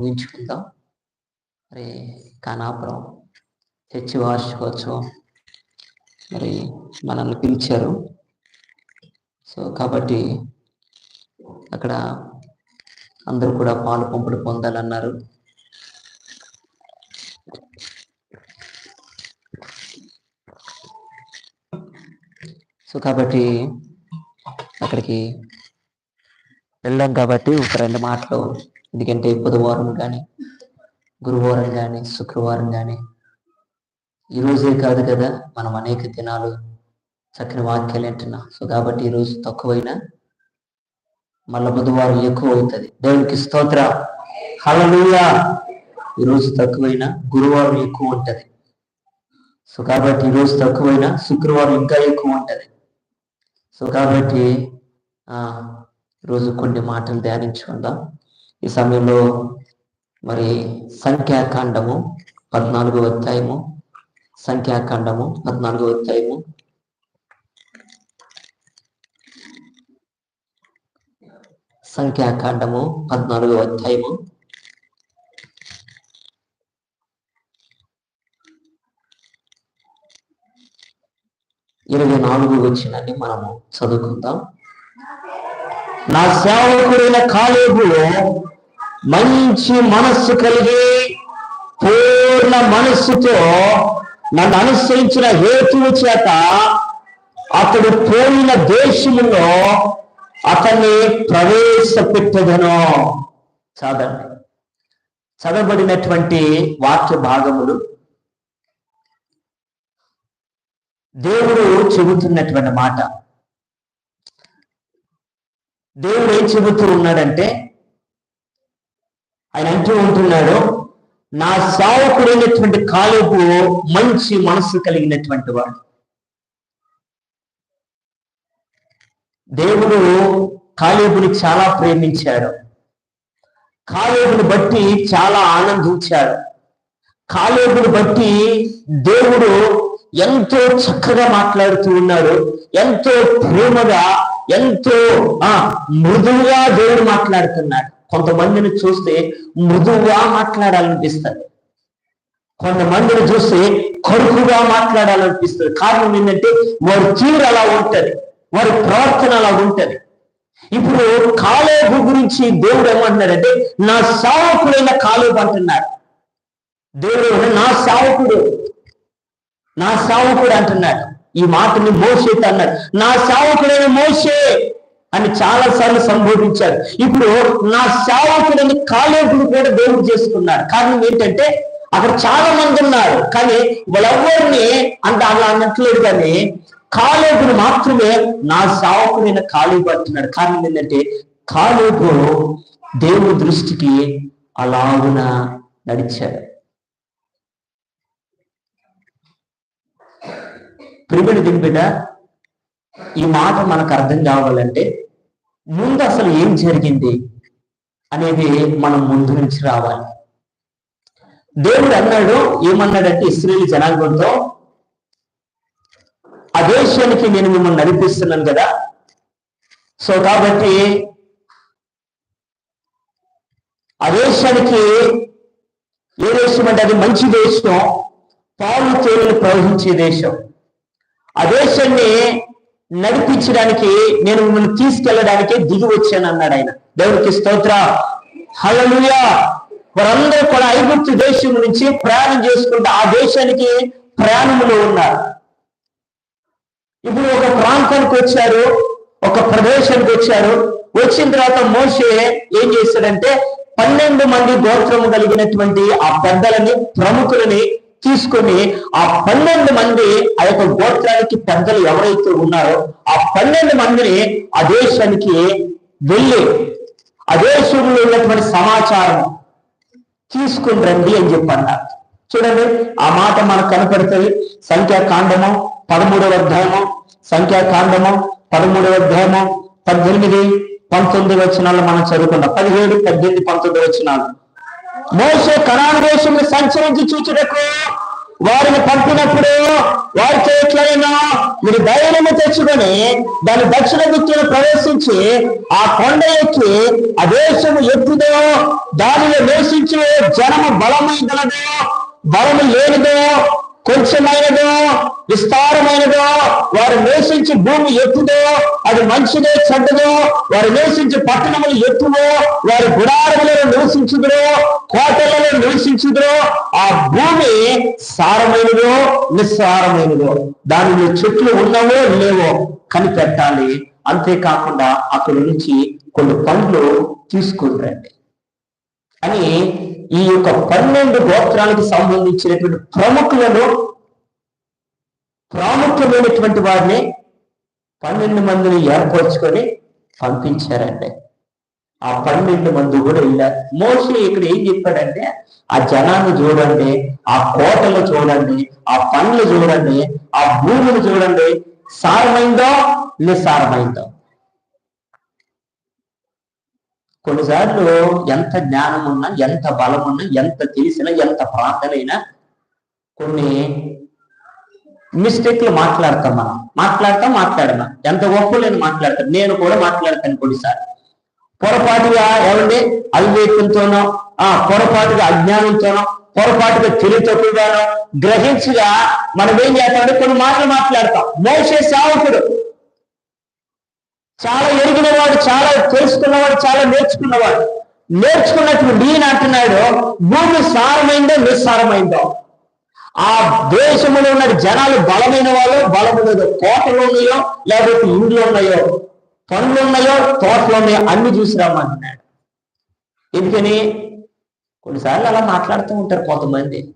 ఊహించుకుందాం మరి కానాపురం చర్చి వార్షికోత్సవం మరి మనల్ని పిలిచారు. సో కాబట్టి అక్కడ అందరూ కూడా పాలు పంపుడు పొందాలన్నారు. సో కాబట్టి అక్కడికి వెళ్ళాం కాబట్టి ఒక రెండు మాటలు ఎందుకంటే బుధవారం కానీ గురువారం కానీ శుక్రవారం కానీ ఈరోజే కాదు కదా మనం అనేక దినాలు చక్కని వాక్యాలు వింటున్నాం సో కాబట్టి ఈ రోజు తక్కువైనా మళ్ళీ బుధవారం ఎక్కువ అవుతుంది దేవునికి స్తోత్ర. హలలుయా ఈ రోజు తక్కువైనా గురువారం ఎక్కువ ఉంటుంది సో కాబట్టి ఈరోజు రోజు తక్కువైనా శుక్రవారం ఇంకా ఎక్కువ ఉంటుంది సో కాబట్టి ఈరోజు కొన్ని మాటలు ధ్యానించుకుందాం. ఈ సమయంలో మరి సంఖ్యాకాండము పద్నాలుగో అధ్యాయము సంఖ్యాకాండము పద్నాలుగో అధ్యాయము. సంఖ్యాకాండము పద్నాలుగో అధ్యాయము. ఇరవై నాలుగు వచ్చినని మనము చదువుకుందాం. నా సేవకుడైన కాలేబులో మంచి మనస్సు కలిగి పూర్ణ మనస్సుతో నన్ను అనుసరించిన హేతువు చేత అతడు పోయిన దేశములో అతన్ని ప్రవేశపెట్టదను. చదవండి. చదవబడినటువంటి వాక్య భాగములు. దేవుడు చెబుతున్నటువంటి మాట. దేవుడు ఏం చెబుతూ ఉన్నాడంటే ఆయన అంటూ ఉంటున్నాడు నా సాయకుడైనటువంటి కాలుపు మంచి మనసు కలిగినటువంటి వాడు. దేవుడు కాలేబుని చాలా ప్రేమించాడు. కాలేబుని బట్టి చాలా ఆనందించాడు. కాలేబుని బట్టి దేవుడు ఎంతో చక్కగా మాట్లాడుతూ ఉన్నాడు ఎంతో ప్రేమగా ఎంతో మృదువుగా దేవుడు మాట్లాడుతున్నాడు. కొంతమందిని చూస్తే మృదువుగా మాట్లాడాలనిపిస్తుంది. కొంతమందిని చూస్తే కరుకుగా మాట్లాడాలనిపిస్తుంది. కారణం ఏంటంటే వారి తీరు అలా ఉంటది. వారి ప్రవర్తన అలా ఉంటది. ఇప్పుడు కాలేబు గురించి దేవుడు ఏమంటున్నాడంటే నా సావకుడైన కాలేబు అంటున్నాడు. దేవుడు నా సావకుడు నా సావకుడు అంటున్నాడు. ఈ మాటని మోసేత అన్నాడు నా సావకుడైన మోసే అని చాలా సార్లు సంబోధించారు. ఇప్పుడు నా సేవకుడని కాలేకుడు కూడా దేవుడు చేసుకున్నాడు. కారణం ఏంటంటే అక్కడ చాలా మంది ఉన్నారు. కానీ వాళ్ళెవరిని అంటే అలా అన్నట్లేదు కానీ కాలేకుడు మాత్రమే నా సేవకుడైన కాలేబు అంటున్నాడు. కారణం ఏంటంటే కాలేబు దేవుడి దృష్టికి అలాగున నడిచాడు. ప్రిమిడి దింపిట ఈ మాట మనకు అర్థం కావాలంటే ముందు అసలు ఏం జరిగింది అనేది మనం ముందు నుంచి రావాలి. దేవుడు అన్నాడు ఏమన్నాడంటే ఇస్రాయేల్ జనాంగంతో ఆ దేశానికి నేను మిమ్మల్ని నడిపిస్తున్నాను కదా. సో కాబట్టి ఆ దేశానికి ఏ దేశం అంటే అది మంచి దేశం పాలు తేలిని ప్రవహించే దేశం. ఆ దేశాన్ని నడిపించడానికి నేను మిమ్మల్ని తీసుకెళ్ళడానికి దిగి వచ్చాను అన్నాడు ఆయన. దేవుడికి స్తోత్ర. హలలుయా వారందరూ కూడా ఐగుప్తు దేశం నుంచి ప్రయాణం చేసుకుంటూ ఆ దేశానికి ప్రయాణంలో ఉన్నారు. ఇప్పుడు ఒక ప్రాంతానికి వచ్చారు ఒక ప్రదేశానికి వచ్చారు. వచ్చిన తర్వాత మోసే ఏం చేశాడంటే పన్నెండు మంది గోత్రము కలిగినటువంటి ఆ పెద్దలని ప్రముఖులని తీసుకొని ఆ పన్నెండు మంది ఆ యొక్క గోత్రానికి పెద్దలు ఎవరైతే ఉన్నారో ఆ పన్నెండు మందిని ఆ దేశానికి వెళ్ళి ఆ దేశంలో ఉన్నటువంటి సమాచారం తీసుకుని రండి అని చెప్పన్నారు. చూడండి ఆ మాట మనకు కనపడుతుంది. సంఖ్యాకాండము పదమూడవ అధ్యాయము సంఖ్యాకాండము పదమూడవ అధ్యాయము పద్దెనిమిది పంతొమ్మిది వచనాలు మనం చదువుకున్నాం. పదిహేడు పద్దెనిమిది పంతొమ్మిది వచనాలు. మోసే కనాను దేశంలో సంచరించి చూచుటకు వారిని పంపినప్పుడు వారితో ఎట్లయినా మీరు ధైర్యము తెచ్చుకొని దాని దక్షిణ దిక్కును ప్రవేశించి ఆ కొండ ఎక్కి ఆ దేశము ఎత్తుదో దానిలో నివసించే జనము బలమైనదో బలము లేనిదో కొంచెమైనదో విస్తారమైనదో వారు నివసించి భూమి ఎత్తుదో అది మంచిదో చెడ్డదో వారు నివసించి పట్టణములు ఎత్తువో వారి గుడారములలో నివసించుదురో కోటలలో నివసించుదురో ఆ భూమి సారమైనదో నిస్సారమైనదో. దానిలో చెట్లు ఉన్నవో లేవో కనిపెట్టాలి. అంతేకాకుండా అక్కడి నుంచి కొన్ని పండ్లు తీసుకుని రండి. అని ఈ యొక్క పన్నెండు గోత్రానికి సంబంధించినటువంటి ప్రముఖులలో ప్రాముఖ్యమైనటువంటి వారిని పన్నెండు మందిని ఏర్పరచుకొని పంపించారండి. ఆ పన్నెండు మంది కూడా వెళ్ళారు మోషి ఇక్కడ ఏం చెప్పాడంటే ఆ జనాన్ని చూడండి ఆ కోటలు చూడండి ఆ పనులు చూడండి ఆ భూములు చూడండి సారమైందో నిస్సారమైందో? కొన్నిసార్లు ఎంత జ్ఞానం ఉన్నా ఎంత బలం ఉన్నా ఎంత తెలిసినా ఎంత ప్రార్థనైనా కొన్ని మిస్టేక్లు మాట్లాడతాం మనం. మాట్లాడతాం మాట్లాడమా ఎంత గొప్పలేని మాట్లాడతాం. నేను కూడా మాట్లాడతాను కొన్నిసార్లు. పొరపాటుగా ఏమండి అవివేకంతోనో ఆ పొరపాటుగా అజ్ఞానంతోనో పొరపాటుగా తెలివితోగానో గ్రహించగా మనం ఏం చేస్తామంటే కొన్ని మాటలు మాట్లాడతాం. మోసే సావకుడు చాలా ఎరిగినవాడు చాలా తెలుసుకున్నవాడు చాలా నేర్చుకున్నవాడు. నేర్చుకున్నట్లు నేను అంటున్నాడు భూమి సారమైందో నిస్సారమైందో? ఆ దేశంలో ఉన్న జనాలు బలమైన వాళ్ళు బలమున్నదో కోటలు ఉన్నాయో లేకపోతే ఇండ్లు ఉన్నాయో? పనులు ఉన్నాయో తోటలు ఉన్నాయో అన్ని చూసి రమ్మంటున్నాడు ఎందుకని? కొన్నిసార్లు అలా మాట్లాడుతూ ఉంటారు కొంతమంది.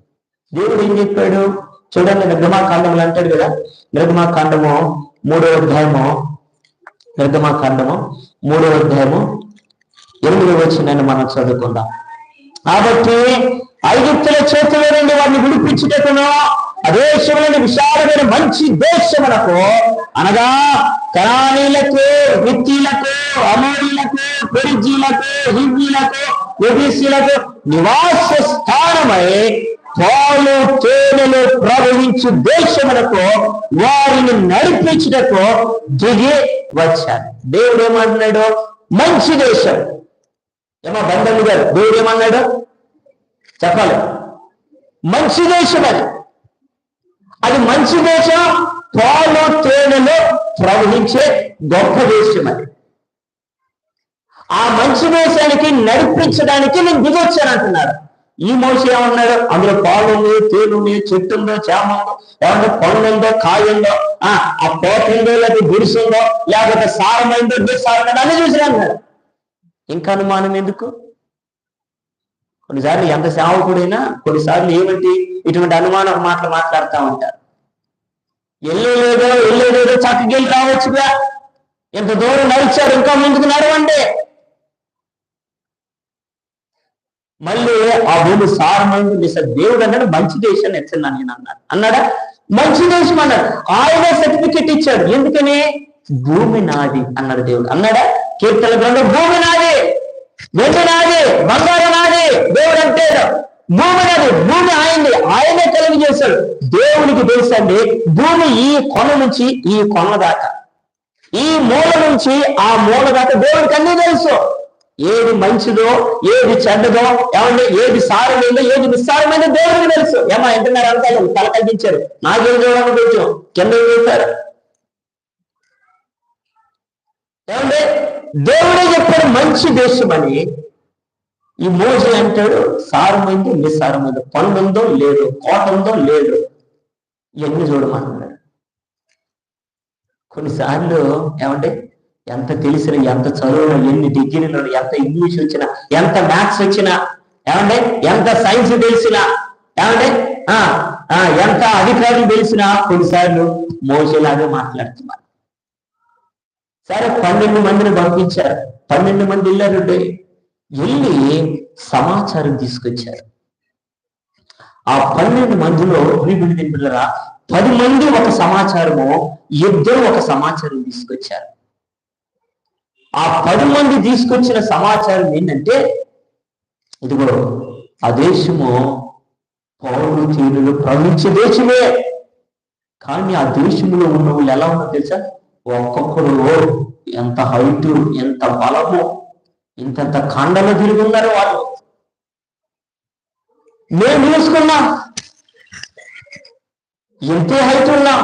దేవుడు ఏం చెప్పాడు? చూడండి నిర్గమాకాండములు అంటాడు కదా. నిర్గమాకాండము మూడో అధ్యాయము నిర్గమాకాండము మూడో అధ్యాయము ఎనిమిది వచ్చిందని మనం చదువుకుందాం. కాబట్టి ఐగుప్తుల చేతిలో నుండి వారిని విడిపించుటకును ఆ దేశంలోని విశాలమైన మంచి దేశమునకు అనగా కరాణీలకు విత్తీలకు అమోరీలకు పెరిజీలకు హిందీలకు ఒబీసీలకు నివాస స్థానమై పాలు తేనెలు ప్రవహించు దేశములకు వారిని నడిపించుటకు దిగి వచ్చారు దేవుడు ఏమంటున్నాడు? మంచి దేశం. ఏమో బంధువులు గారు దేవుడు ఏమన్నాడు? చెప్పాలి. మంచి దేశం అది. అది మంచి దేశం పాలు తేనెలు ప్రవహించే గొప్ప దేశం అది. ఆ మంచి దేశానికి నడిపించడానికి నేను దిగొచ్చాను అంటున్నాడు ఈ మోసి ఏమన్నాడు? అందులో పాలు ఉంది తేలు ఉంది చెట్టు ఉందో చేమ ఉందో ఏమన్నా పండు ఉందో కాయ ఉందో ఆ ఆ ఉందో లేకపోతే గుడిసుందో? లేకపోతే సారమైందో నిస్సారమైందో అన్ని చూసినా అన్నాడు. ఇంకా అనుమానం ఎందుకు? కొన్నిసార్లు ఎంత సేవకుడైనా కొన్నిసార్లు ఏమిటి? ఇటువంటి అనుమానం మాటలు మాట్లాడుతూ ఉంటారు. వెళ్ళలేదో వెళ్ళలేదో చక్కకి వెళ్ళి రావచ్చుగా ఇంత దూరం నడిచారు ఇంకా ముందుకు నడవండి. మళ్ళీ ఆ భూమి సారమైంది? నిస దేవుడు అన్నాడు మంచి దేశాన్ని ఎచ్చన్నా నేను అన్నాడు అన్నాడా? మంచి దేశం అన్నాడు. ఆయన సర్టిఫికెట్ ఇచ్చాడు. ఎందుకని? భూమి నాది అన్నాడు దేవుడు. అన్నాడా? కీర్తన గ్రంథం భూమి నాది. వెండి నాది బంగారం నాది. దేవుడు అంటే భూమి నాది భూమి ఆయనది. ఆయనే కలిగి చేశాడు దేవునికి తెలుసండి భూమి ఈ కొన నుంచి ఈ కొన దాకా ఈ మూల నుంచి ఆ మూల దాకా దేవుడికి అన్ని తెలుసు. ఏది మంచిదో ఏది చెడ్డదో ఏమంటే ఏది సారమైందో ఏది నిస్సారమైందో దేవుడికి తెలుసు. ఏమా ఎంటున్నారు అంతా? తల కల్పించారు. నాకేం చూడాలని కొంచెం కింద చూస్తారు? ఏమంటే దేవుడే చెప్పాడు మంచి దేశం అని. ఈ మోజీ అంటాడు సారమైందో నిస్సారమైందో పండు ఉందో లేదు కోట ఉందో లేదు. ఇవన్నీ చూడమన్నాడు కొన్నిసార్లు ఏమంటే ఎంత తెలిసిన ఎంత చదువులో ఎన్ని డిగ్రీలు ఎంత ఇంగ్లీష్ వచ్చినా ఎంత మ్యాథ్స్ వచ్చినా ఏమంటే ఎంత సైన్స్ తెలిసినా ఏమంటే ఆ ఎంత అధికారులు తెలిసినా కొన్నిసార్లు మోసేలాగా మాట్లాడుతున్నారు. సరే పన్నెండు మందిని పంపించారు. పన్నెండు మంది వెళ్ళారు వెళ్ళి సమాచారం తీసుకొచ్చారు. ఆ పన్నెండు మందిలో ప్రియుడి దింపులరా పది మంది ఒక సమాచారము ఇద్దరు ఒక సమాచారం తీసుకొచ్చారు. ఆ పది మంది తీసుకొచ్చిన సమాచారం ఏంటంటే ఇదిగో ఆ దేశము పౌరులు తీరులు ప్రవహించే దేశమే. కానీ ఆ దేశంలో ఉన్న వాళ్ళు ఎలా ఉన్నారు తెలుసా? ఒక్కొక్కరు ఎంత హైట్ ఎంత బలము ఇంతంత కాండలో తిరిగి ఉన్నారు వాళ్ళు. మేము చూసుకున్నా ఎంతే హైట్ ఉన్నా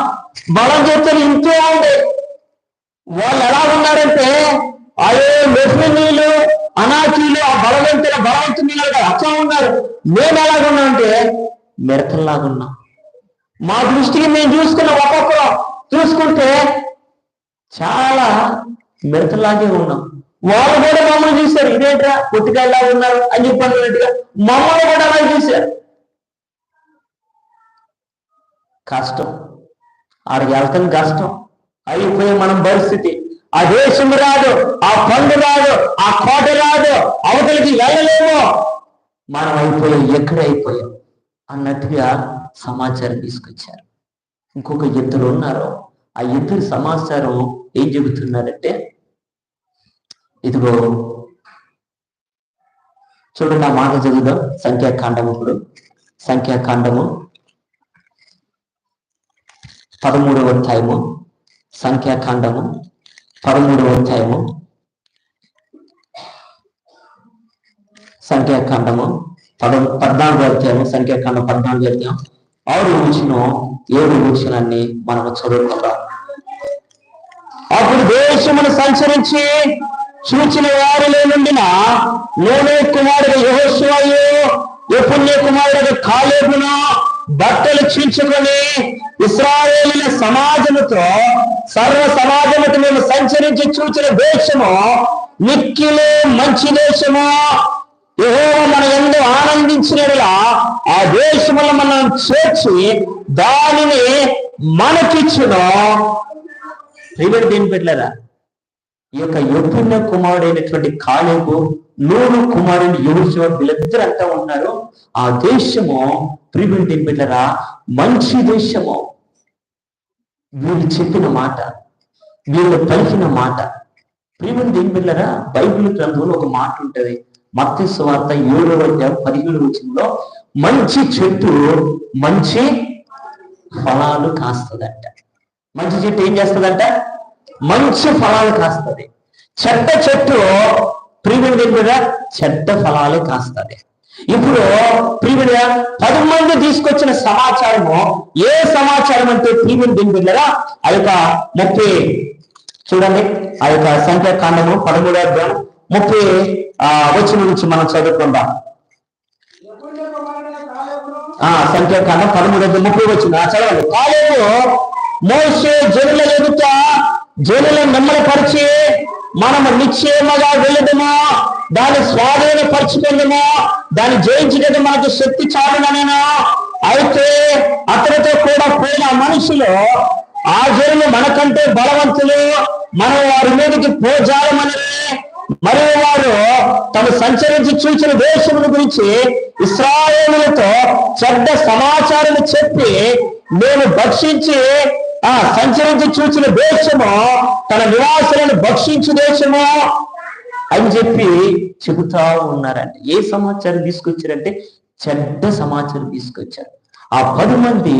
బలం చేస్తారు ఇంతే ఉంది వాళ్ళు ఎలా ఉన్నారంటే అదే మెఫ్రీలు అనాచీలు ఆ బలవంతుల బలవంతులు అట్లా ఉన్నారు. మేము ఎలాగున్నా అంటే మిడతల్లాగా ఉన్నాం. మా దృష్టికి మేము చూసుకున్న ఒక్కొక్కరు చూసుకుంటే చాలా మిడతలాగే ఉన్నాం. వాళ్ళు కూడా మమ్మల్ని చూశారు. ఇదేంట్రా? పుట్టికల్లా ఉన్నారు అని చెప్పినట్టుగా మమ్మల్ని కూడా అలా చూశారు. కష్టం. ఆడికి వెళ్తాం కష్టం. అయిపోయి మనం పరిస్థితి. ఆ దేశం రాదు ఆ పండు రాదు ఆ కోట రాదు అవతలికి వెళ్ళలేము. మనం అయిపోయాం ఎక్కడైపోయాం అన్నట్టుగా సమాచారం తీసుకొచ్చారు. ఇంకొక ఇద్దరు ఉన్నారు. ఆ ఇద్దరు సమాచారం ఏం చెబుతున్నారంటే ఇదిగో చూడండి ఆ మాట చదువుదాం. సంఖ్యాకాండము ఇప్పుడు. సంఖ్యాకాండము పదమూడవ అధ్యాయము. సంఖ్యాకాండము పదమూడవ అధ్యాయము. సంఖ్యాకాండము పద పద్నాలుగో అధ్యాయము సంఖ్యాకాండం పద్నాలుగు అధ్యాయం. ఆరు వచ్చిన ఏడు వచ్చినాన్ని మనం చదువుకుందాం. అప్పుడు దేశమును సంచరించి చూచిన వారిలో నుండిన నేనే కుమారుడు యహోశివాయు ఎప్పుడు కుమారుడు కాలేబునా బట్టలు చించుకొని ఇస్రాయేలీల సమాజముతో సర్వ సమాజముతో మేము సంచరించి చూచిన దేశము నిక్కిలు మంచి దేశము? యెహోవా మన ఎందు ఆనందించినలా ఆ దేశములో మనం చేర్చి దానిని మనకిచ్చిన. ప్రియమైన దేని పెట్టలేదా ఈ యొక్క యొప్పున్న కుమారుడైనటువంటి కాలేబు నూరు కుమారుడు యోషువ వీళ్ళిద్దరంతా ఉన్నారు. ఆ దేశము ప్రియమైన బిడ్డరా మంచి దేశము. వీళ్ళు చెప్పిన మాట వీళ్ళు పలికిన మాట. ప్రియమైన దేని బిడ్డరా బైబిల్ గ్రంథంలో ఒక మాట ఉంటది. మత్తి సువార్త ఏడవ అధ్యాయం పదిహేడు వచ్చిందో మంచి చెట్టు మంచి ఫలాలు కాస్తుందంట. మంచి చెట్టు ఏం చేస్తుందంట? మంచి ఫలాలు కాస్తుంది. చెడ్డ చెట్టు ప్రియమైన దగ్గర చెడ్డ ఫలాలు కాస్తుంది. ఇప్పుడు తీసుకొచ్చిన సమాచారము ఏ సమాచారం అంటే ప్రీమియం దీని ఆ యొక్క ముప్పై చూడండి ఆ యొక్క సంఖ్యాకాండము పదమూడో అధ్యాయం ముప్పై ఆ వచ్చిన నుంచి మనం చదువుకుందాం. ఆ సంఖ్యాకాండం పదమూడు ముప్పై వచ్చింది ఆ చదవండి. కాలేదు మోసే జనుల ఎదుట జనులను నెమ్మలపరిచి మనము నిశ్చయముగా వెళ్ళదమా. దాన్ని స్వాధీనపరచుకుందమా దాన్ని జయించడం మనకు శక్తి చాలుననేనా. అయితే అతనితో కూడా పోయిన మనుషులు ఆ జనులు మనకంటే బలవంతులు. మనం వారి మీదకి పోజాలమని మరియు వారు తను సంచరించి చూసిన దేశముల గురించి ఇస్రాయేలులతో చెడ్డ సమాచారం చెప్పి మేము భక్షించి ఆ సంచరించి చూసిన దేశమో తన నివాసులను భక్షించు దేశమో అని చెప్పి చెబుతా ఉన్నారంట. ఏ సమాచారం తీసుకొచ్చారంటే చెడ్డ సమాచారం తీసుకొచ్చారు. ఆ పది మంది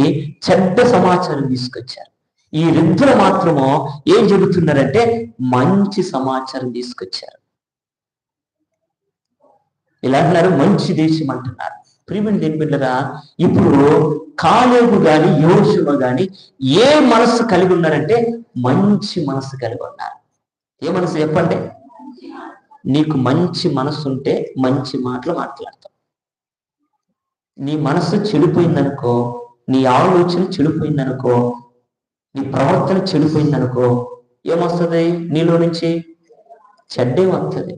చెడ్డ సమాచారం తీసుకొచ్చారు. ఈ ఇద్దరు మాత్రము ఏం చెబుతున్నారంటే మంచి సమాచారం తీసుకొచ్చారు. ఇలా అంటున్నారు మంచి దేశం అంటున్నారు. ప్రియమైన దేని బిడ్డరా ఇప్పుడు కాలేబు గాని యోషువ గాని ఏ మనస్సు కలిగి ఉన్నారంటే మంచి మనస్సు కలిగి ఉన్నారు. ఏ మనసు చెప్పండి? నీకు మంచి మనసు ఉంటే మంచి మాటలు మాట్లాడతావు. నీ మనస్సు చెడిపోయిందనుకో నీ ఆలోచన చెడిపోయిందనుకో నీ ప్రవర్తన చెడిపోయిందనుకో ఏమొస్తుంది? నీలో నుంచి చెడ్డే వస్తుంది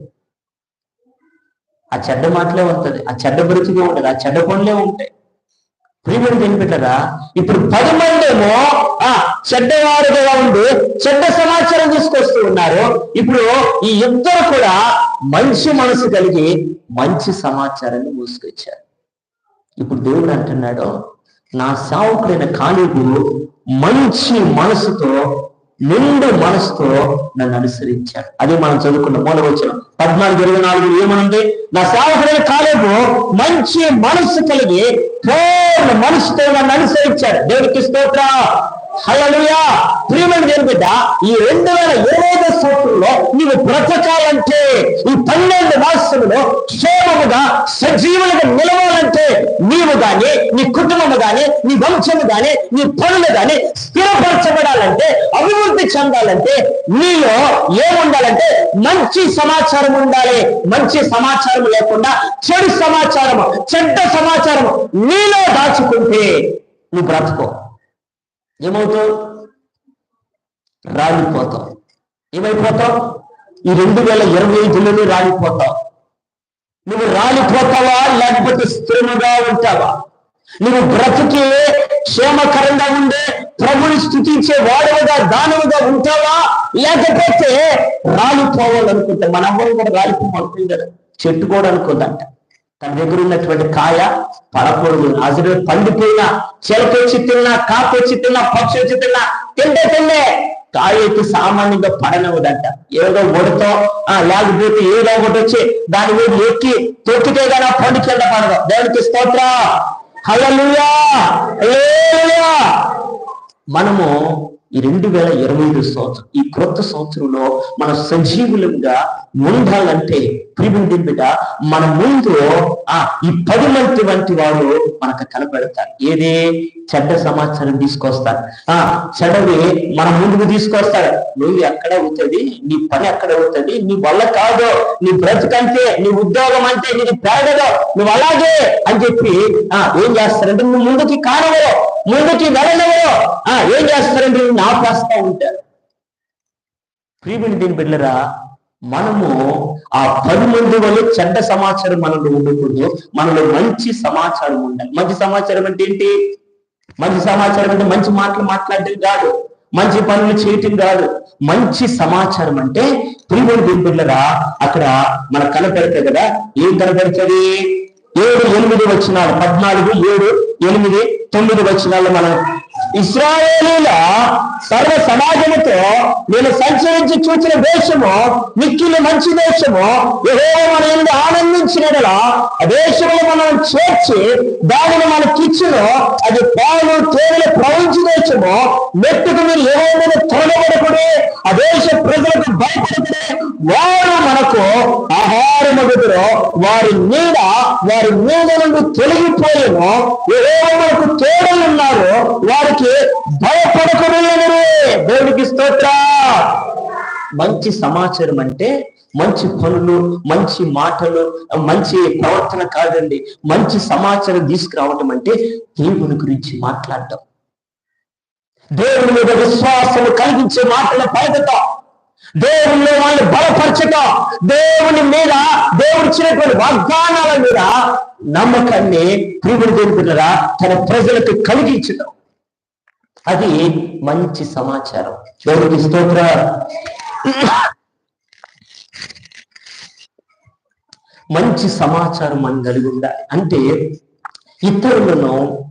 ఆ చెడ్డ మాటలే ఉంటుంది ఆ చెడ్డ బ్రతికే ఉంటుంది ఆ చెడ్డ పనులే ఉంటాయి. ప్రియమైన తినిపెట్టరా ఇప్పుడు పది మంది ఏమో ఆ చెడ్డవారుగా ఉండి చెడ్డ సమాచారం తీసుకొస్తూ ఉన్నారు. ఇప్పుడు ఈ ఇద్దరు కూడా మంచి మనసు కలిగి మంచి సమాచారాన్ని మూసుకొచ్చారు. ఇప్పుడు దేవుడు అంటున్నాడు నా సావుకుడైన కాళీకు మంచి మనసుతో నిండు మనసుతో నన్ను అనుసరించాడు. అది మనం చదువుకున్న మూల వచ్చిన పద్నాలుగు ఇరవై నాలుగు ఏమనుంది? నా సేవకుడైన కాలేపు మంచి మనస్సు కలిగి పూర్ణ మనసుతో నన్ను అనుసరించాడు. దేవుడికి స్తోత్ర. హల్లెలూయా. ప్రియమైన దేవుని బిడ్డ ఈ రెండు వేల ఇరవై ఐదో సంవత్సరంలో నీవు బ్రతకాలంటే ఈ పన్నెండు మాసములో క్షేమముగా సజీవులుగా నిలవాలంటే నీవు గాని నీ కుటుంబము గాని నీ వంశము గాని నీ పనులు గాని స్థిరపరచబడాలంటే అభివృద్ధి చెందాలంటే నీలో ఏముండాలంటే మంచి సమాచారం ఉండాలి. మంచి సమాచారం లేకుండా చెడు సమాచారము చెడ్డ సమాచారము నీలో దాచుకుంటే నువ్వు బ్రతుకో. ఏమవుతావు? రాలిపోతావు. ఏమైపోతావు? ఈ రెండు వేల ఇరవై ఐదులోనే రాలిపోతావు. నువ్వు రాలిపోతావా? లేకపోతే స్థిరముగా ఉంటావా? నువ్వు బ్రతికి క్షేమకరంగా ఉండే ప్రభుని స్థుతించే వాడవుగా దానవుగా ఉంటావా? లేకపోతే రాలిపోవాలనుకుంటా మన అమ్మలు కూడా రాలిపోవాలనుకుంది కదా. చెట్టు కూడా అనుకుందంట. తన దగ్గర ఉన్నటువంటి కాయ పడకూడదు. అసలు పండిపోయినా చెలకొచ్చి తిన్నా కాకొచ్చి తిన్నా పక్షి వచ్చి తిన్నా తింటే తిన్నే కాయ అయితే సామాన్యంగా పడనవదంట ఏదో ఉడతో ఆ లేకపోతే ఏదో ఒకటి వచ్చి దాని మీద ఎక్కి తొక్కితే గానీ ఆ పండు కింద పడదు. దేవునికి స్తోత్ర. హల్లెలూయా మనము ఈ రెండు వేల ఇరవై ఐదు సంవత్సరం ఈ క్రొత్త సంవత్సరంలో మన సజీవులంగా ఉండాలంటే ప్రిమిడి బిడ్డ మన ముందు ఆ ఈ పది మంది వంటి వారు మనకు కనబడతారు ఏదే? చెడ్డ సమాచారం తీసుకొస్తారు ఆ చెడవి మన ముందుకు తీసుకొస్తారు నువ్వు ఎక్కడ అవుతుంది? నీ పని ఎక్కడ అవుతుంది? నీ వల్ల కాదు. నీ బ్రతుకంతే నీ ఉద్యోగం అంటే నీకు పెరగదు. నువ్వు అలాగే అని చెప్పి ఆ ఏం చేస్తారంటే నువ్వు ముందుకి కానవరు. ముందుకి వెళ్ళనవరు ఆ ఏం చేస్తారంటే నిన్ను ఆపేస్తా ఉంటారు ప్రియమైన దీని బిడ్డరా మనము ఆ పది మంది వల్ల చెడ్డ సమాచారం మనలో ఉండకూడదు. మనలో మంచి సమాచారం ఉండాలి. మంచి సమాచారం అంటే ఏంటి? మంచి సమాచారం అంటే మంచి మాటలు మాట్లాడటం కాదు. మంచి పనులు చేయటం కాదు. మంచి సమాచారం అంటే ప్రియమైన దీని బిడ్డరా అక్కడ మనకు కనపెడతాయి కదా. ఏం కనపెడుతుంది ఏడు ఎనిమిది వచ్చినాడు పద్నాలుగు ఏడు ఎనిమిది తొమ్మిది వచ్చినాలు మనం ఇస్రాయేలీల సర్వ సమాజముతో నేను సంచరించి చూసిన దేశము మిక్కిలి మంచి దేశము ఏదో మన ఎందు ఆనందించినలా ఆ దేశంలో మనం చేర్చి దానిని మనకిచ్చిన అది పాలు తేనెలు ప్రవహించి దేశము. మెట్టుకు మీరు ఏమైనా మీద తొలగబడకుడే ఆ దేశ ప్రజలకు భయపడకుడే వారు మనకు ఆహారమగుదురు వారి నీడ వారి మీద నుండి తొలగిపోయేమో. ఏవో మనకు తోడలు ఉన్నారు వారికి భయపడకూడదు దేవుడికి స్తోత్ర. మంచి సమాచారం అంటే మంచి పనులు మంచి మాటలు మంచి ప్రవర్తన కాదండి. మంచి సమాచారం తీసుకురావటం అంటే దేవుని గురించి మాట్లాడటం. దేవుని మీద విశ్వాసం కలిగించే మాటలు పలకటం. దేవుని వాళ్ళు బలపరచటం. దేవుని మీద దేవుడు ఇచ్చినటువంటి వాగ్దానాల మీద నమ్మకాన్ని ప్రియుడు దేవుడురా తన ప్రజలకు కలిగించడం అది మంచి సమాచారం. దేవుడికి స్తోత్ర. మంచి సమాచారం మనం కలిగి ఉండాలి. అంటే ఇతరులను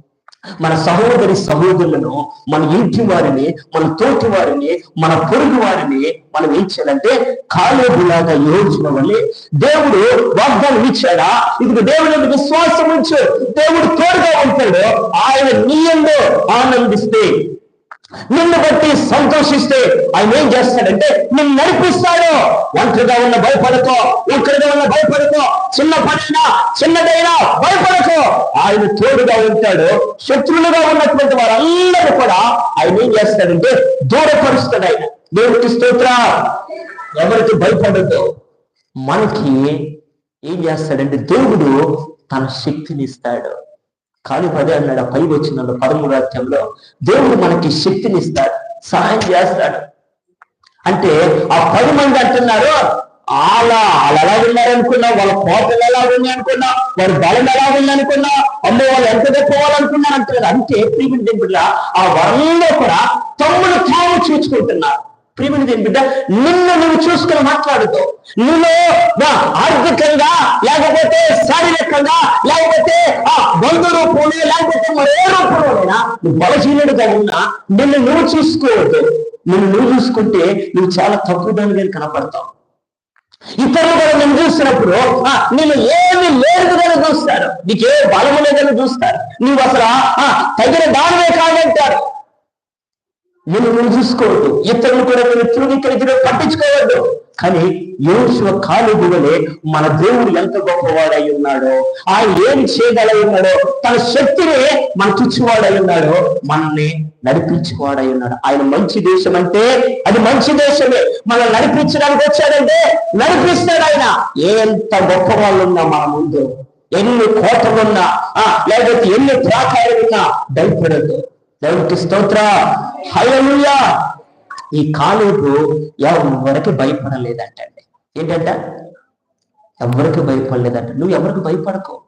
మన సహోదరి సహోదరులను మన ఇంటి వారిని మన తోటి వారిని మన పొరుగు వారిని మనం ఏం చేయాలంటే కాలేబులాగా యోజన వల్లే దేవుడు వాగ్దానం ఇచ్చాడా? ఇది దేవుడు విశ్వాసం ఉంచు? దేవుడు తోడుగా ఉంటాడు. ఆయన నీయంలో ఆనందిస్తే నిన్ను బట్టి సంతోషిస్తే ఆయన ఏం చేస్తాడంటే నిన్ను నడిపిస్తాడు. ఒంటరిగా ఉన్న భయపడకో ఒంటరిగా ఉన్న భయపడకో. చిన్న పనైనా చిన్నదైనా భయపడకో. ఆయన తోడుగా ఉంటాడు. శత్రులుగా ఉన్నటువంటి వారందరూ కూడా ఆయన ఏం చేస్తాడంటే దూరపరుస్తాడు ఆయన. దేవుడికి స్తోత్ర. ఎవరికి భయపడద్దు. మనకి ఏం చేస్తాడంటే దేవుడు తన శక్తిని ఇస్తాడు. కానీ పదే అన్నాడు ఆ పై వచ్చిన పదమూడు దేవుడు మనకి శక్తిని ఇస్తాడు సహాయం చేస్తాడు. అంటే ఆ పది మంది అంటున్నారు అలా వాళ్ళు ఎలా ఉన్నారనుకున్నా వాళ్ళ కోపలు ఎలా ఉన్నాయి అనుకున్నా వారి బలం ఎలా ఉంది అనుకున్నా అమ్మో వాళ్ళు ఎంత గొప్పవాలనుకున్నారు అంటున్నారు అంటే ప్రియమిడి దేవుళ్ళ ఆ వరంలో కూడా తమ్ముడు తాము చూసుకుంటున్నారు. ప్రియమని దేని బిడ్డ? నిన్ను నువ్వు చూసుకుని మాట్లాడుతూ నువ్వు నా ఆర్థికంగా లేకపోతే శారీరకంగా లేకపోతే ఆ బంధు రూపంలో లేకపోతే మరే రూపంలోనైనా నువ్వు బలహీనుడిగా ఉన్నా నిన్ను నువ్వు చూసుకోవద్దు. నిన్ను నువ్వు చూసుకుంటే నువ్వు చాలా తక్కువ దానిగా కనపడతావు. ఇతరులు కూడా నేను చూసినప్పుడు ఆ, నేను ఏమి లేదుదని చూస్తారు. నీకే బలము లేదని చూస్తారు. నువ్వు అసలు ఆ, తగిన దానివే కాదంటారు. నిన్ను నువ్వు చూసుకోవద్దు. ఇతరులు కూడా నేను తృణీకరించడం పట్టించుకోవద్దు. కానీ యోశువ కాలు వలె మన దేవుడు ఎంత గొప్పవాడై ఉన్నాడో ఆయన ఏం చేయగలై ఉన్నాడో తన శక్తిని మన చుచ్చువాడై ఉన్నాడో మనల్ని నడిపించేవాడై ఉన్నాడు. ఆయన మంచి దేశం అంటే అది మంచి దేశమే. మనం నడిపించడానికి వచ్చాడంటే నడిపిస్తాడు ఆయన. ఎంత గొప్ప వాళ్ళు ఉన్నా మన ముందు. ఎన్ని కోటలున్నా ఆ, లేకపోతే ఎన్ని ప్రాకారాలున్నా భయపడద్దు. దేవునికి స్తోత్ర. హల్లెలూయా. ఈ కాలేపు ఎవరికి భయపడలేదంటండి. ఏంటంట? ఎవరికి భయపడలేదంట? నువ్వు ఎవరికి భయపడకు?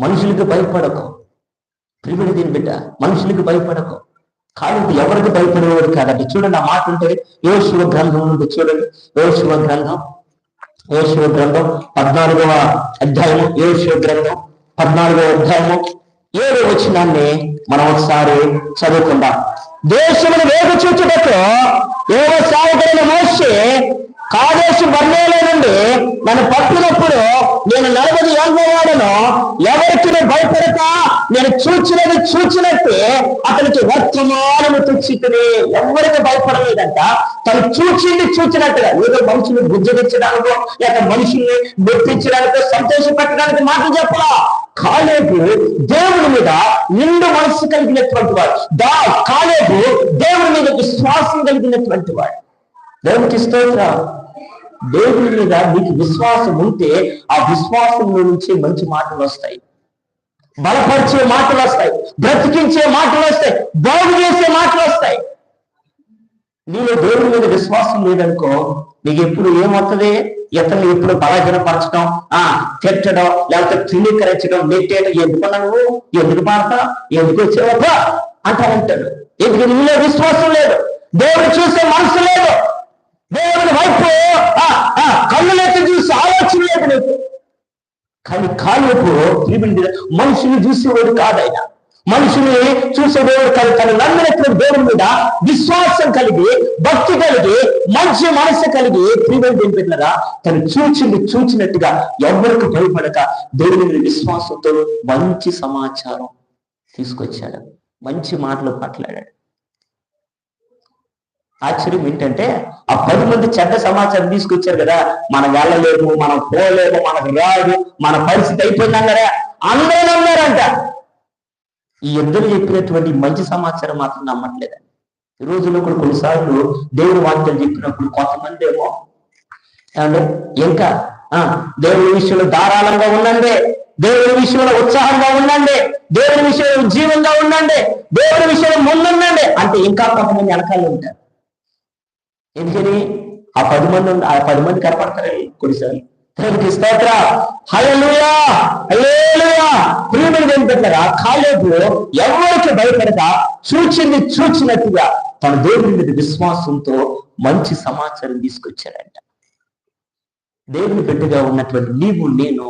మనుషులకి భయపడకు. ప్రిమిడి దీని బిడ్డ మనుషులకి భయపడకు. కాలేపు ఎవరికి భయపడేవాడు కాదండి. చూడండి ఆ మాట ఉంటే యోశివ గ్రంథం ఉంది చూడండి. యోశివ గ్రంథం. యోశివ గ్రంథం పద్నాలుగవ అధ్యాయము. యోశివ గ్రంథం పద్నాలుగవ అధ్యాయము. ఏడు వచ్చినాన్ని మనం ఒకసారి చదువుకుందాం. దేశమును వేగు చూచుటకు ఏవ సాగుతున్న మోసే కాదేశు బర్ణేల నుండి నన్ను పట్టినప్పుడు నేను నలభై ఏళ్ళవాడను ఎవరికి నేను నేను చూచినది చూచినట్టే అతనికి వర్తమానము తెచ్చితని ఎవరికి భయపడలేదంట? తను చూచింది చూచినట్టుగా. ఏదో మనుషులు బుజ్జగించడానికో లేక మనుషుల్ని మెప్పించడానికో సంతోషపెట్టడానికి మాట చెప్పలా? కాలేబు దేవుని మీద నిండు మనస్సు కలిగినటువంటి వాడు. దా కాలేబు దేవుని మీద విశ్వాసం కలిగినటువంటి వాడు. దేవునికి స్తోత్ర. దేవుని మీద నీకు విశ్వాసం ఉంటే ఆ విశ్వాసం నుంచి మంచి మాటలు వస్తాయి. బలపరిచే మాటలు వస్తాయి. బ్రతికించే మాటలు వస్తాయి. బాగు చేసే మాటలు వస్తాయి. నీలో దేవుని మీద విశ్వాసం లేదనుకో నీకు ఎప్పుడు ఏమవుతుంది? ఇతన్ని ఎప్పుడు బలహీనపరచడం ఆ తిట్టడం లేకపోతే తృణీకరించడం నెట్టేయడం ఎందుకున్నా నువ్వు ఎందుకు పాడతా? ఎందుకు వచ్చావప్ప అంటారంటాడు ఎందుకు? నీలో విశ్వాసం లేదు. దేవుడు చూసే మనసు లేదు. దేవుని కళ్ళు లేక చూసి ఆలోచన లేదు నీకు. కానీ కాలుపు ప్రియుడి మనుషుని చూసేవాడు కాదైనా. మనుషుని చూసేవాడు కాదు తను నమ్మినటువంటి దేవుని మీద విశ్వాసం కలిగి భక్తి కలిగి మంచి మనసు కలిగి ప్రియుడు పెట్టినరా? తను చూచింది చూచినట్టుగా ఎవరికి భయపడక దేవుని మీద విశ్వాసంతో మంచి సమాచారం తీసుకొచ్చాడు. మంచి మాటలు మాట్లాడాడు. ఆశ్చర్యం ఏంటంటే ఆ పది మంది చెడ్డ సమాచారం తీసుకొచ్చారు కదా మనం వెళ్ళలేము మనం పోలేము మనకు రాదు మన పరిస్థితి అయిపోయిందాం కదా అందరూ నమ్మారంట. ఈ ఇద్దరు చెప్పినటువంటి మంచి సమాచారం మాత్రం నమ్మట్లేదండి. ఈ రోజుల్లో కూడా కొన్నిసార్లు దేవుని వాక్యం చెప్పినప్పుడు కొంతమంది ఏమో ఇంకా దేవుడి విషయంలో ధారాళంగా ఉండండి దేవుడి విషయంలో ఉత్సాహంగా ఉండండి దేవుని విషయంలో ఉజ్జీవంగా ఉండండి దేవుడి విషయంలో ముందుండండి అంటే ఇంకా కొంతమంది వెనకాల ఉంటారు. ఎందుకని? ఆ పది మంది ఆ పది మంది కనపడతారని కొన్నిసార్లు దేవునికి స్తోత్ర. హల్లెలూయా! హల్లెలూయా! ప్రియమైన దేని పెట్టారా కాలేపు ఎవరికి భయపడక చూచింది చూచినట్టుగా తన దేవుని మీద విశ్వాసంతో మంచి సమాచారం తీసుకొచ్చాడంట. దేవుని బిడ్డగా ఉన్నటువంటి నీవు నేను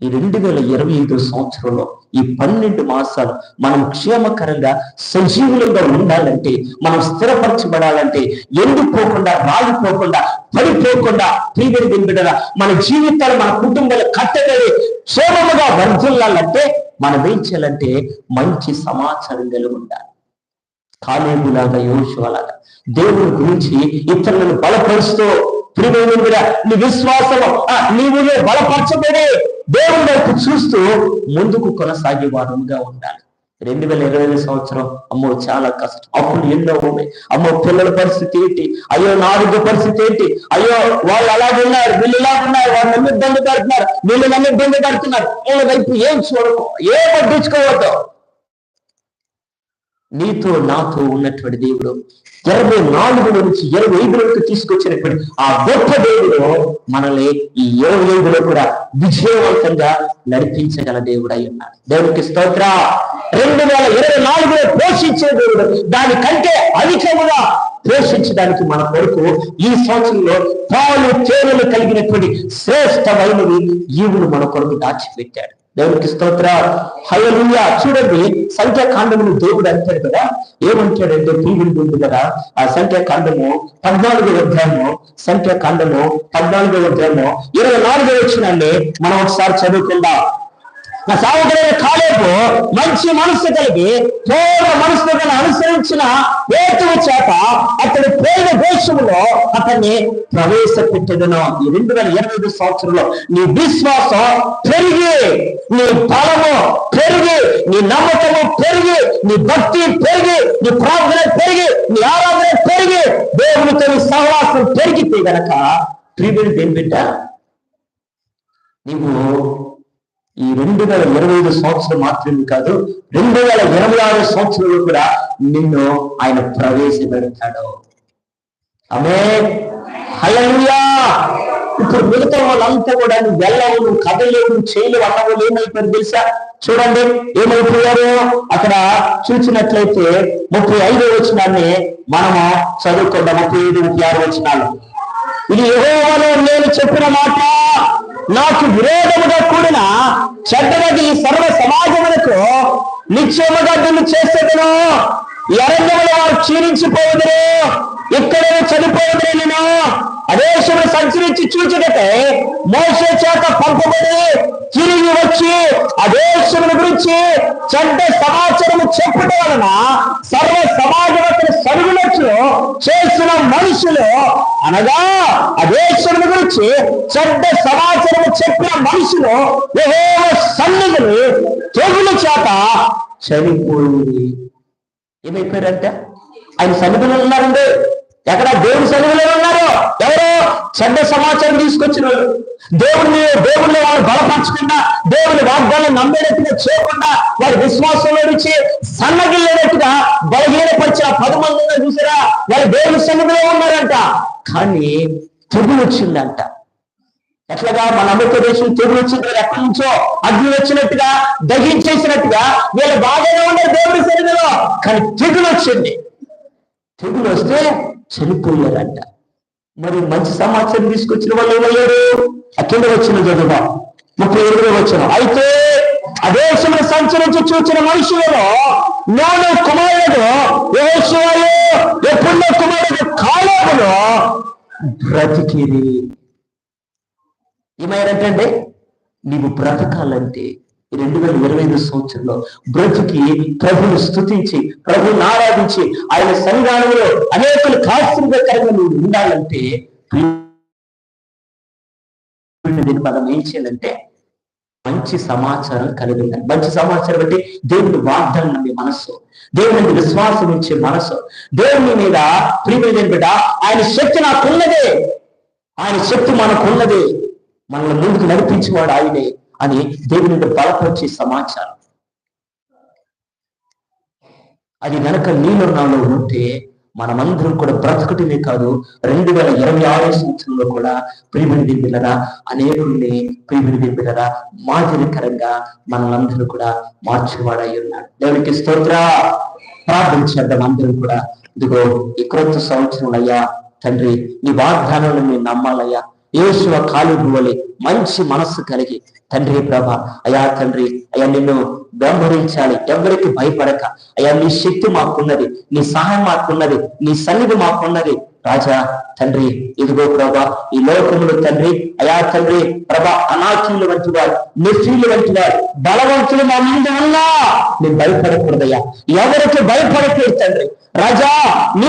ఈ రెండు వేల ఇరవై ఐదు సంవత్సరంలో ఈ పన్నెండు మాసాలు మనం క్షేమకరంగా సజీవులుగా ఉండాలంటే మనం స్థిరపరచబడాలంటే ఎండిపోకుండా రాలిపోకుండా పడిపోకుండా ప్రియమైన దేవుని మన జీవితాలు మన కుటుంబాలు కట్టగలి క్షేమముగా వర్ధిల్లాలంటే మనం ఏం చేయాలంటే మంచి సమాచారం కలిగి ఉండాలి కాలేబులాగా యోషువలాగా దేవుని గురించి ఇతరులను బలపరుస్తూ ప్రియమైన నీ విశ్వాసం ఆ, నీవు బలపరచబడి దేవుని వైపు చూస్తూ ముందుకు కొనసాగే వారుగా ఉండాలి. రెండు వేల ఇరవై ఐదు సంవత్సరం అమ్మో చాలా కష్టం. అప్పుడు ఎన్నో ఉన్నాయి. అమ్మో పిల్లల పరిస్థితి ఏంటి? అయ్యో నా ఆరోగ్య పరిస్థితి ఏంటి? అయ్యో వాళ్ళు అలాగే ఉన్నారు వీళ్ళు ఇలా ఉన్నారు వాళ్ళు నన్ను ఇబ్బంది పెడుతున్నారు వీళ్ళు నన్ను ఇబ్బంది పెడుతున్నారు. వీళ్ళ వైపు ఏం చూడకు ఏం పట్టించుకోవద్దు? నీతో నాతో ఉన్నటువంటి దేవుడు. ఇరవై నాలుగు నుంచి ఇరవై ఐదు వరకు తీసుకొచ్చినటువంటి ఆ గొప్ప దేవుడు మనల్ని ఈ ఇరవై ఐదులో కూడా విజయవంతంగా నడిపించగల దేవుడు అయి ఉన్నాడు. దేవునికి స్తోత్ర. రెండు వేల ఇరవై నాలుగులో పోషించే దేవుడు. దానికంటే అధికముగా పోషించడానికి మన కొరకు ఈ సంవత్సరంలో పాలు తేనెలు కలిగినటువంటి శ్రేష్టమైనవి ఈవులు మన కొరకు దాచిపెట్టాడు. దేవునికి స్తోత్ర. హయలుయ చూడండి సంఖ్యాకాండమును దేవుడు అంటాడు కదా. ఏమంటాడంటే పీవిడి ఉంది కదా. ఆ సంఖ్యాకాండము పద్నాలుగో అధ్యాయము సంఖ్యాకాండము పద్నాలుగో అధ్యాయము ఇరవై నాలుగో వచ్చినాన్ని మనం ఒకసారి చదువుకుందాం. నా సావకుడైన కాలేపు మంచి మనసు కలిగి పూర్ణ మనసుతో అనుసరించిన హేతువు చేత అతడు ప్రేమ దేశంలో అతన్ని ప్రవేశపెట్టెదను. ఈ రెండు వేల ఇరవై ఐదు సంవత్సరంలో నీ విశ్వాసం పెరిగి నీ బలము పెరిగి నీ నమ్మకము పెరిగి నీ భక్తి పెరిగి నీ ప్రార్థన పెరిగి నీ ఆరాధన పెరిగి దేవునితో సహవాసం పెరిగితే గనక ప్రియుడు దేని బిడ్డ నీవు ఈ రెండు వేల ఇరవై ఐదు సంవత్సరం మాత్రమే కాదు రెండు వేల ఇరవై ఆరు సంవత్సరంలో కూడా నిన్ను ఆయన ప్రవేశపెడతాడు. ఆమె హల్లెలూయా. ఇప్పుడు మిగతా వాళ్ళంతా కూడా నువ్వు వెళ్ళవు నువ్వు కదలేవు నువ్వు చేయలేవు అన్న వాళ్ళు ఏమైపోయారు తెలుసా? చూడండి ఏమైపోయారు? అక్కడ చూసినట్లయితే ముప్పై ఐదో వచనాన్ని మనము చదువుకుందాం. ముప్పై ఐదు ముప్పై ఆరు వచనాలు. ఇది ఏవో నేను చెప్పిన మాట. నాకు విరోధముగా కూడిన చెడ్డగది సర్వ సమాజములకు నిశ్చయముగా దీన్ని చేసేదను. ఎరంగముల వారు క్షీణించిపోవదురు. ఇక్కడే చనిపోవదురు నేను అదేశములు సంచరించి చూచినట్టే మోసే చేత పంపబడి తిరిగి వచ్చి అదేశముల గురించి చెడ్డ సమాచారము చెప్పడం వలన సర్వ సమాజం సరుగులట్లు చేసిన మనుషులు అనగా అదేశముల గురించి చెడ్డ సమాచారము చెప్పిన మనుషులు యెహోవా సన్నిధిని తెగుల చేత చనిపోయింది ఏమైపోయారంటే? ఆయన సన్నిధిలో ఉన్నారండి. ఎక్కడ దేవుని సన్నిధిలో ఉన్నారో? ఎవరో? చెడ్డ సమాచారం తీసుకొచ్చిన వాళ్ళు. దేవుడిని దేవుడిని వాళ్ళు బలపరచకుండా దేవుని వాగ్దానం నమ్మేటట్టుగా చేయకుండా వారి విశ్వాసంలో నుంచి సన్నగిల్లేటట్టుగా బలహీనపరిచిన పది మంది చూసారా? వాళ్ళు దేవుని సన్నిధిలో ఉన్నారంట. కానీ తెగులు వచ్చిందంట ఎట్లాగా? మన ఆంధ్రప్రదేశ్ తెగులు వచ్చింది ఎక్కడి నుంచో అగ్ని వచ్చినట్టుగా దహించేసినట్టుగా వీళ్ళు బాగానే ఉన్నారు దేవుడి సన్నిధిలో. కానీ తెగులు వచ్చింది తెగులు వస్తే చనిపోయారంట. మరి మంచి సమాచారం తీసుకొచ్చిన వాళ్ళు ఏమయ్యారు? అక్కడ వచ్చిన చదువు ముప్పై ఏడుగురు వచ్చిన అయితే అదే దేశంలో సంచరించి చూచిన మనుషులలో నోను కుమారుడు యోషువయు ఎప్పుడో కుమారుడు కాలేబులో బ్రతికిరి. ఏమయ్యారంటే నీవు బ్రతకాలంటే రెండు వేల ఇరవై ఐదు సంవత్సరంలో బ్రతికి ప్రభుని స్థుతించి ప్రభుని ఆరాధించి ఆయన సన్నిధానంలో అనేకలు కాశ్యంకరంగా నువ్వు ఉండాలంటే దీని పదం ఏం చేయాలంటే మంచి సమాచారం కలిగి ఉండాలి మంచి సమాచారం అంటే దేవుడి వాగ్దానం నమ్మే మనస్సు దేవుని మీద విశ్వాసం ఇచ్చే మనస్సు దేవుని మీద ప్రియమైన బిడ్డ ఆయన శక్తి నాకున్నదే. ఆయన శక్తి మనకున్నదే. మనల్ని ముందుకు నడిపించేవాడు ఆయనే. అని దేవుని బలపరిచే సమాచారం. అది గనక నీలో నాలో ఉంటే మనమందరం కూడా బ్రతకటమే కాదు రెండు వేల ఇరవై ఆరో సంవత్సరంలో కూడా ప్రియమిడి దిబ్బిలరా అనేకుల్ని ప్రియమిడి దిబ్బిలరా మాదిరికరంగా మనలందరూ కూడా మార్చేవాడై ఉన్నాడు దేవునికి స్తోత్ర. ప్రార్థన చేద్దాం అందరూ కూడా. ఇదిగో ఈ క్రొత్త సంవత్సరం అయ్యా తండ్రి నీ వాగ్దానాలను మేము నమ్మాలయ్యా. యేసువ కాలు వలె మంచి మనస్సు కలిగి తండ్రి ప్రభ అయా తండ్రి అయ్యా నిన్ను వెంబడించాలి ఎవరికి భయపడక. అయ్యా నీ శక్తి మాకున్నది నీ సహాయం మాకున్నది నీ సన్నిధి మాకున్నది. రాజా తండ్రి ఇదిగో ప్రభా ఈ లోకములు తండ్రి అయా తండ్రి ప్రభా అనాథులు వంటి వారు నిర్ఫీలు వంటి వారు బలవంతులు మా ముందు అన్నా నేను భయపడకూడదయ్యా. ఎవరికి భయపడకూడదు తండ్రి. రాజా నీ